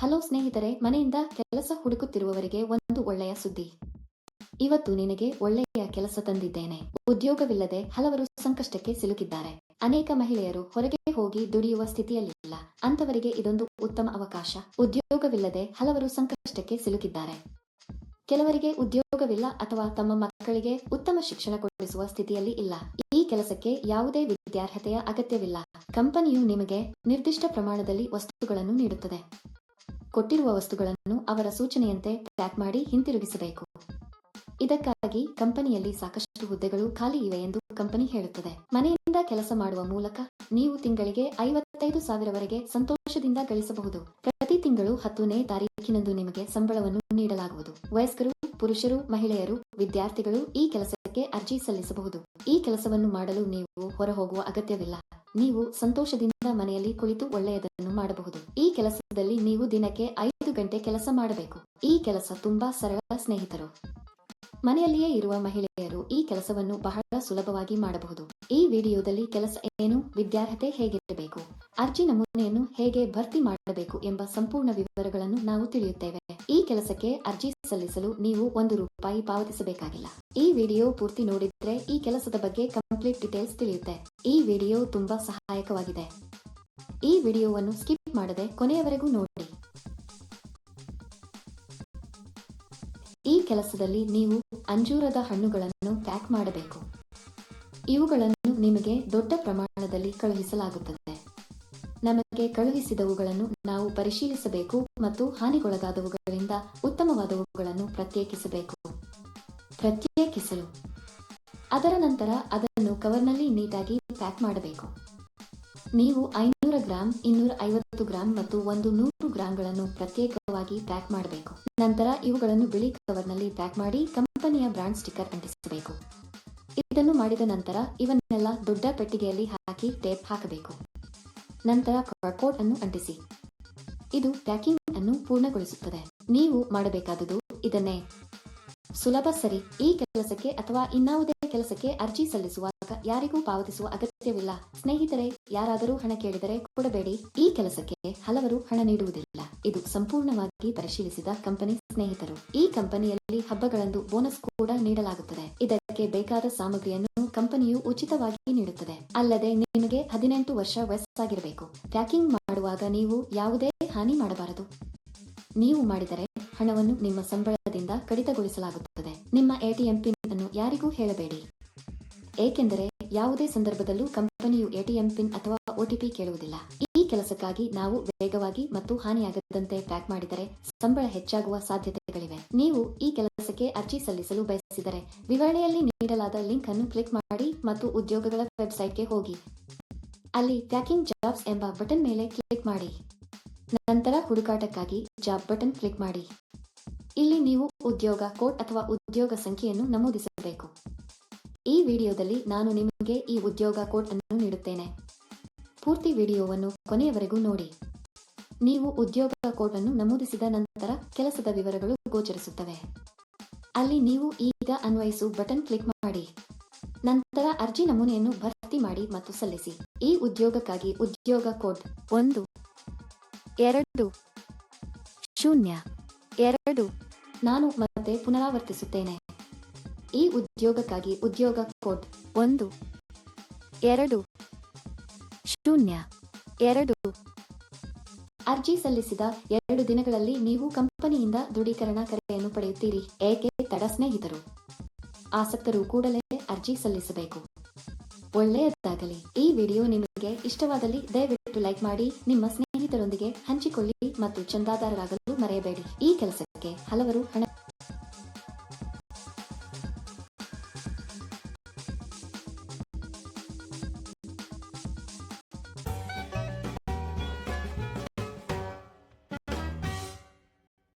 Hello ಸ್ನೇಹಿತರೆ, ಮನೆಯಿಂದ ಕೆಲಸ ಹುಡುಕುತ್ತಿರುವವರಿಗೆ ಒಂದು ಒಳ್ಳೆಯ ಸುದ್ದಿ. ಇವತ್ತು ನಿನಗೆ ಒಳ್ಳೆಯ ಕೆಲಸ ತಂದಿದ್ದೇನೆ. ಉದ್ಯೋಗವಿಲ್ಲದೆ ಹಲವರು ಸಂಕಷ್ಟಕ್ಕೆ ಸಿಲುಕಿದ್ದಾರೆ. ಅನೇಕ ಮಹಿಳೆಯರು ಹೊರಗೆ ಹೋಗಿ ದುಡಿಯುವ ಸ್ಥಿತಿಯಲ್ಲಿಲ್ಲ. ಅಂತವರಿಗೆ ಇದೊಂದು ಉತ್ತಮ ಅವಕಾಶ. ಉದ್ಯೋಗವಿಲ್ಲದೆ ಹಲವರು ಸಂಕಷ್ಟಕ್ಕೆ ಸಿಲುಕಿದ್ದಾರೆ. ಕೆಲವರಿಗೆ ಉದ್ಯೋಗವಿಲ್ಲ ಅಥವಾ ತಮ್ಮ ಮಕ್ಕಳಿಗೆ ಉತ್ತಮ ಶಿಕ್ಷಣ ಕೊಡಿಸುವ ಸ್ಥಿತಿಯಲ್ಲಿ ಇಲ್ಲ. ಈ ಕೆಲಸಕ್ಕೆ ಯಾವುದೇ ವಿದ್ಯಾರ್ಹತೆಯ ಅಗತ್ಯವಿಲ್ಲ. ಕಂಪನಿಯು ನಿಮಗೆ ನಿರ್ದಿಷ್ಟ ಪ್ರಮಾಣದಲ್ಲಿ ವಸ್ತುಗಳನ್ನು ನೀಡುತ್ತದೆ. ಕೊಟ್ಟಿರುವ ವಸ್ತುಗಳನ್ನು ಅವರ ಸೂಚನೆಯಂತೆ ಪ್ಯಾಕ್ ಮಾಡಿ ಹಿಂತಿರುಗಿಸಬೇಕು. ಇದಕ್ಕಾಗಿ ಕಂಪನಿಯಲ್ಲಿ ಸಾಕಷ್ಟು ಹುದ್ದೆಗಳು ಖಾಲಿ ಇವೆ ಎಂದು ಕಂಪನಿ ಹೇಳುತ್ತದೆ. ಮನೆಯಿಂದ ಕೆಲಸ ಮಾಡುವ ಮೂಲಕ ನೀವು ತಿಂಗಳಿಗೆ ಐವತ್ತೈದು ಸಾವಿರವರೆಗೆ ಸಂತೋಷದಿಂದ ಗಳಿಸಬಹುದು. ಪ್ರತಿ ತಿಂಗಳು ಹತ್ತನೇ ತಾರೀಕಿನಂದು ನಿಮಗೆ ಸಂಬಳವನ್ನು ನೀಡಲಾಗುವುದು. ವಯಸ್ಕರು, ಪುರುಷರು, ಮಹಿಳೆಯರು, ವಿದ್ಯಾರ್ಥಿಗಳು ಈ ಕೆಲಸಕ್ಕೆ ಅರ್ಜಿ ಸಲ್ಲಿಸಬಹುದು. ಈ ಕೆಲಸವನ್ನು ಮಾಡಲು ನೀವು ಹೊರಹೋಗುವ ಅಗತ್ಯವಿಲ್ಲ. ನೀವು ಸಂತೋಷದಿಂದ ಮನೆಯಲ್ಲಿ ಕುಳಿತು ಒಳ್ಳೆಯದನ್ನು ಮಾಡಬಹುದು. ಈ ಕೆಲಸದಲ್ಲಿ ನೀವು ದಿನಕ್ಕೆ ಐದು ಗಂಟೆ ಕೆಲಸ ಮಾಡಬೇಕು. ಈ ಕೆಲಸ ತುಂಬಾ ಸರಳ ಸ್ನೇಹಿತರು. ಮನೆಯಲ್ಲಿಯೇ ಇರುವ ಮಹಿಳೆಯರು ಈ ಕೆಲಸವನ್ನು ಬಹಳ ಸುಲಭವಾಗಿ ಮಾಡಬಹುದು. ಈ ವಿಡಿಯೋದಲ್ಲಿ ಕೆಲಸ ಏನು, ವಿದ್ಯಾರ್ಹತೆ ಹೇಗಿರಬೇಕು ಅರ್ಜಿ ನಮೂನೆಯನ್ನು ಹೇಗೆ ಭರ್ತಿ ಮಾಡಬೇಕು ಎಂಬ ಸಂಪೂರ್ಣ ವಿವರಗಳನ್ನು ನಾವು ತಿಳಿಯುತ್ತೇವೆ. ಈ ಕೆಲಸಕ್ಕೆ ಅರ್ಜಿ ಸಲ್ಲಿಸಲು ನೀವು ಒಂದು ರೂಪಾಯಿ ಪಾವತಿಸಬೇಕಾಗಿಲ್ಲ. ಈ ವಿಡಿಯೋ ಪೂರ್ತಿ ನೋಡಿದ್ರೆ ಈ ಕೆಲಸದ ಬಗ್ಗೆ ಕಂಪ್ಲೀಟ್ ಡೀಟೇಲ್ಸ್ ತಿಳಿಯುತ್ತೆ. ಈ ವಿಡಿಯೋ ತುಂಬಾ ಸಹಾಯಕವಾಗಿದೆ. ಈ ವಿಡಿಯೋವನ್ನು ಸ್ಕಿಪ್ ಮಾಡದೆ ಕೊನೆಯವರೆಗೂ ನೋಡಿ. ಈ ಕೆಲಸದಲ್ಲಿ ನೀವು ಅಂಜೂರದ ಹಣ್ಣುಗಳನ್ನು ಪ್ಯಾಕ್ ಮಾಡಬೇಕು. ಇವುಗಳನ್ನು ನಿಮಗೆ ದೊಡ್ಡ ಪ್ರಮಾಣದಲ್ಲಿ ಕಳುಹಿಸಲಾಗುತ್ತದೆ. ನಮಗೆ ಕಳುಹಿಸಿದವುಗಳನ್ನು ನಾವು ಪರಿಶೀಲಿಸಬೇಕು ಮತ್ತು ಹಾನಿಗೊಳಗಾದವುಗಳಿಂದ ಉತ್ತಮವಾದವುಗಳನ್ನು ಪ್ರತ್ಯೇಕಿಸಬೇಕು. ಪ್ರತ್ಯೇಕಿಸಲು. ಅದರ ನಂತರ ಅದನ್ನು ಕವರ್ನಲ್ಲಿ ನೀಟಾಗಿ ಪ್ಯಾಕ್ ಮಾಡಬೇಕು. ನೀವು ಐನೂರ ಗ್ರಾಂ, ಇನ್ನೂರ ಐವತ್ತು ಗ್ರಾಂ ಮತ್ತು ಒಂದು ನೂರು ಗ್ರಾಂಗಳನ್ನು ಪ್ರತ್ಯೇಕವಾಗಿ ಪ್ಯಾಕ್ ಮಾಡಬೇಕು. ನಂತರ ಇವುಗಳನ್ನು ಬಿಳಿ ಕವರ್ನಲ್ಲಿ ಪ್ಯಾಕ್ ಮಾಡಿ ಕಂಪನಿಯ ಬ್ರಾಂಡ್ ಸ್ಟಿಕ್ಕರ್ ಅಂಟಿಸಬೇಕು. ಇದನ್ನು ಮಾಡಿದ ನಂತರ ಇವನ್ನೆಲ್ಲ ದೊಡ್ಡ ಪೆಟ್ಟಿಗೆಯಲ್ಲಿ ಹಾಕಿ ಟೇಪ್ ಹಾಕಬೇಕು. ನಂತರ ಕೋಟ್ ಅನ್ನು ಅಂಟಿಸಿ. ಇದು ಪ್ಯಾಕಿಂಗ್ ಅನ್ನು ಪೂರ್ಣಗೊಳಿಸುತ್ತದೆ. ನೀವು ಮಾಡಬೇಕಾದುದು ಇದನ್ನೇ. ಸುಲಭ ಸರಿ. ಈ ಕೆಲಸಕ್ಕೆ ಅಥವಾ ಇನ್ನಾವುದೇ ಕೆಲಸಕ್ಕೆ ಅರ್ಜಿ ಸಲ್ಲಿಸುವಾಗ ಯಾರಿಗೂ ಪಾವತಿಸುವ ಅಗತ್ಯವಿಲ್ಲ. ಸ್ನೇಹಿತರೆ, ಯಾರಾದರೂ ಹಣ ಕೇಳಿದರೆ ಕೊಡಬೇಡಿ. ಈ ಕೆಲಸಕ್ಕೆ ಹಲವರು ಹಣ ನೀಡುವುದಿಲ್ಲ. ಇದು ಸಂಪೂರ್ಣವಾಗಿ ಪರಿಶೀಲಿಸಿದ ಕಂಪನಿ ಸ್ನೇಹಿತರು. ಈ ಕಂಪನಿಯಲ್ಲಿ ಹಬ್ಬಗಳಂದು ಬೋನಸ್ ಕೂಡ ನೀಡಲಾಗುತ್ತದೆ. ಇದಕ್ಕೆ ಬೇಕಾದ ಸಾಮಗ್ರಿಯನ್ನು ಕಂಪನಿಯು ಉಚಿತವಾಗಿ ನೀಡುತ್ತದೆ. ಅಲ್ಲದೆ ನಿಮಗೆ ಹದಿನೆಂಟು ವರ್ಷ ವಯಸ್ಸಾಗಿರಬೇಕು. ಪ್ಯಾಕಿಂಗ್ ಮಾಡುವಾಗ ನೀವು ಯಾವುದೇ ಹಾನಿ ಮಾಡಬಾರದು. ನೀವು ಮಾಡಿದರೆ ಹಣವನ್ನು ನಿಮ್ಮ ಸಂಬಳದಿಂದ ಕಡಿತಗೊಳಿಸಲಾಗುತ್ತದೆ. ನಿಮ್ಮ ಎಟಿಎಂ ಪಿನ್ ಅನ್ನು ಯಾರಿಗೂ ಹೇಳಬೇಡಿ. ಏಕೆಂದರೆ ಯಾವುದೇ ಸಂದರ್ಭದಲ್ಲೂ ಕಂಪನಿಯು ಎಟಿಎಂ ಪಿನ್ ಅಥವಾ ಒಟಿಪಿ ಕೇಳುವುದಿಲ್ಲ. ಈ ಕೆಲಸಕ್ಕಾಗಿ ನಾವು ವೇಗವಾಗಿ ಮತ್ತು ಹಾನಿಯಾಗದಂತೆ ಪ್ಯಾಕ್ ಮಾಡಿದರೆ ಸಂಬಳ ಹೆಚ್ಚಾಗುವ ಸಾಧ್ಯತೆಗಳಿವೆ. ನೀವು ಈ ಕೆಲಸಕ್ಕೆ ಅರ್ಜಿ ಸಲ್ಲಿಸಲು ಬಯಸಿದರೆ ವಿವರಣೆಯಲ್ಲಿ ನೀಡಲಾದ ಲಿಂಕ್ ಅನ್ನು ಕ್ಲಿಕ್ ಮಾಡಿ ಮತ್ತು ಉದ್ಯೋಗಗಳ ವೆಬ್ಸೈಟ್ಗೆ ಹೋಗಿ. ಅಲ್ಲಿ ಪ್ಯಾಕಿಂಗ್ ಜಾಬ್ಸ್ ಎಂಬ ಬಟನ್ ಮೇಲೆ ಕ್ಲಿಕ್ ಮಾಡಿ. ನಂತರ ಹುಡುಕಾಟಕ್ಕಾಗಿ ಜಾಬ್ ಬಟನ್ ಕ್ಲಿಕ್ ಮಾಡಿ. ಇಲ್ಲಿ ನೀವು ಉದ್ಯೋಗ ಕೋಡ್ ಅಥವಾ ಉದ್ಯೋಗ ಸಂಖ್ಯೆಯನ್ನು ನಮೂದಿಸಬೇಕು. ಈ ವಿಡಿಯೋದಲ್ಲಿ ನಾನು ನಿಮಗೆ ಈ ಉದ್ಯೋಗ ಕೋಡ್ ಅನ್ನು ನೀಡುತ್ತೇನೆ. ಪೂರ್ತಿ ವಿಡಿಯೋವನ್ನು ಕೊನೆಯವರೆಗೂ ನೋಡಿ. ನೀವು ಉದ್ಯೋಗ ಕೋಡ್ ಅನ್ನು ನಮೂದಿಸಿದ ನಂತರ ಕೆಲಸದ ವಿವರಗಳು ಗೋಚರಿಸುತ್ತವೆ. ಅಲ್ಲಿ ನೀವು ಈಗ ಅನ್ವಯಿಸು ಬಟನ್ ಕ್ಲಿಕ್ ಮಾಡಿ. ನಂತರ ಅರ್ಜಿ ನಮೂನೆಯನ್ನು ಭರ್ತಿ ಮಾಡಿ ಮತ್ತು ಸಲ್ಲಿಸಿ. ಈ ಉದ್ಯೋಗಕ್ಕಾಗಿ ಉದ್ಯೋಗ ಕೋಡ್ ಒಂದು, ಎರಡು, ಶೂನ್ಯ, ಎರಡು. ನಾನು ಮತ್ತೆ ಪುನರಾವರ್ತಿಸುತ್ತೇನೆ. ಈ ಉದ್ಯೋಗಕ್ಕಾಗಿ ಉದ್ಯೋಗ ಕೋಡ್ ಒಂದು, ಎರಡು, ಶೂನ್ಯ, ಎರಡು. ಅರ್ಜಿ ಸಲ್ಲಿಸಿದ ಎರಡು ದಿನಗಳಲ್ಲಿ ನೀವು ಕಂಪನಿಯಿಂದ ದೃಢೀಕರಣ ಕರೆಯನ್ನು ಪಡೆಯುತ್ತೀರಿ, ಏಕೆ ತಡ ಸ್ನೇಹಿತರು? ಆಸಕ್ತರು ಕೂಡಲೇ ಅರ್ಜಿ ಸಲ್ಲಿಸಬೇಕು. ಒಳ್ಳೆಯದಾಗಲಿ. ಈ ವಿಡಿಯೋ ನಿಮಗೆ ಇಷ್ಟವಾದಲ್ಲಿ ದಯವಿಟ್ಟು ಲೈಕ್ ಮಾಡಿ, ನಿಮ್ಮ ಸ್ನೇಹಿತರೊಂದಿಗೆ ಹಂಚಿಕೊಳ್ಳಿ ಮತ್ತು ಚಂದಾದಾರರಾಗಲು ಮರೆಯಬೇಡಿ. ಈ ಕೆಲಸಕ್ಕೆ ಹಲವರು ಹಣ